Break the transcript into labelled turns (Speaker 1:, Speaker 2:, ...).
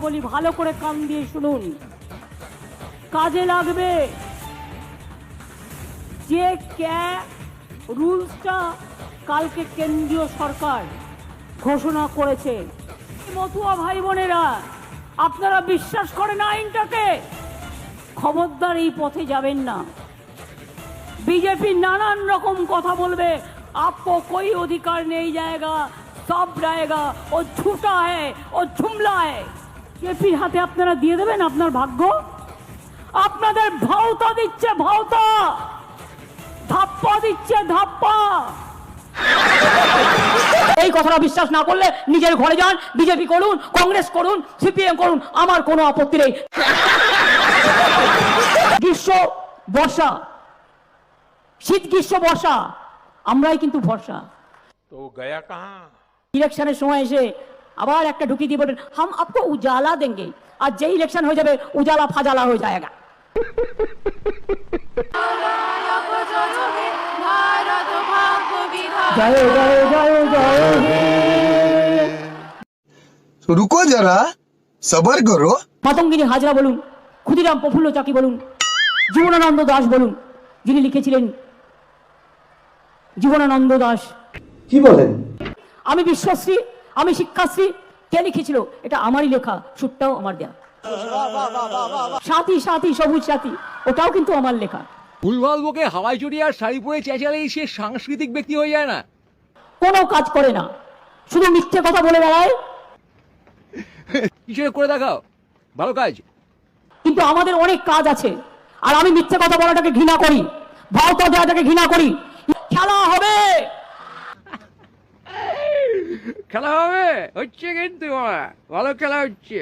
Speaker 1: বলি ভালো করে কান দিয়ে শুনুন কাজে লাগবে যে ক্যা রুলসটা কালকে কেন্দ্রীয় সরকার ঘোষণা করেছে মতুয়া ভাই বোনেরা আপনারা বিশ্বাস করেন আইনটাকে খবরদার এই পথে যাবেন না बीजेपी नानान रकम কথা বলবে आपको कोई अधिकार नहीं जाएगा सब जाएगा ও ঝুটা है ও ঝুমলা है কেপি হাতে আপনারা দিয়ে দেবেন আপনার ভাগ্য? আপনাদের ভাওতা দিচ্ছে ভাওতা! ধাপ্পা দিচ্ছে ধাপ্পা! এই কথাটা বিশ্বাস না করলে নিজের ঘরে যান বিজেপি করুন কংগ্রেস করুন সিপিএম করুন আমার কোনো আপত্তি নেই। গ্রীষ্ম বর্ষা। শীত গ্রীষ্ম বর্ষা। আমরাই কিন্তু ভরসা।
Speaker 2: তো গয়া কাহা?
Speaker 1: ইলেকশনের সময় এসে আবার একটা ঢুকিয়ে দিয়ে বলেন হাম আপকো উজালা দেঙ্গে আর যে ইলেকশন হয়ে যাবে উজালা ফাজালা হয়ে
Speaker 3: যায় রুকো যারা সবার করো।
Speaker 1: পাতঙ্গিনী হাজরা বলুন ক্ষুদিরাম প্রফুল্ল চাকি বলুন জীবনানন্দ দাস বলুন যিনি লিখেছিলেন জীবনানন্দ দাস।
Speaker 4: কি বলেন?
Speaker 1: আমি বিশ্বাসী আমি শিক্ষাশ্রী। কে লিখেছিল? এটা আমারই লেখা সুরটাও আমার দেয়া। সাথী সাথী সবুজ সাথী ওটাও কিন্তু আমার লেখা।
Speaker 5: ভুলভাল বকে হাওয়াই চড়ি আর শাড়ি পরে চেঁচালেই সে সাংস্কৃতিক ব্যক্তি হয়ে যায় না।
Speaker 1: কোনো কাজ করে না। শুধু মিথ্যে কথা বলে বেড়ায়।
Speaker 5: কিছু করে দেখাও? ভালো কাজ।
Speaker 1: কিন্তু আমাদের অনেক কাজ আছে। আর আমি মিথ্যে কথা বলাটাকে ঘৃণা করি। ভাওতা দেওয়াটাকে ঘৃণা করি।
Speaker 5: খেলা হবে হচ্ছে কিন্তু বাবা, ভালো খেলা হচ্ছে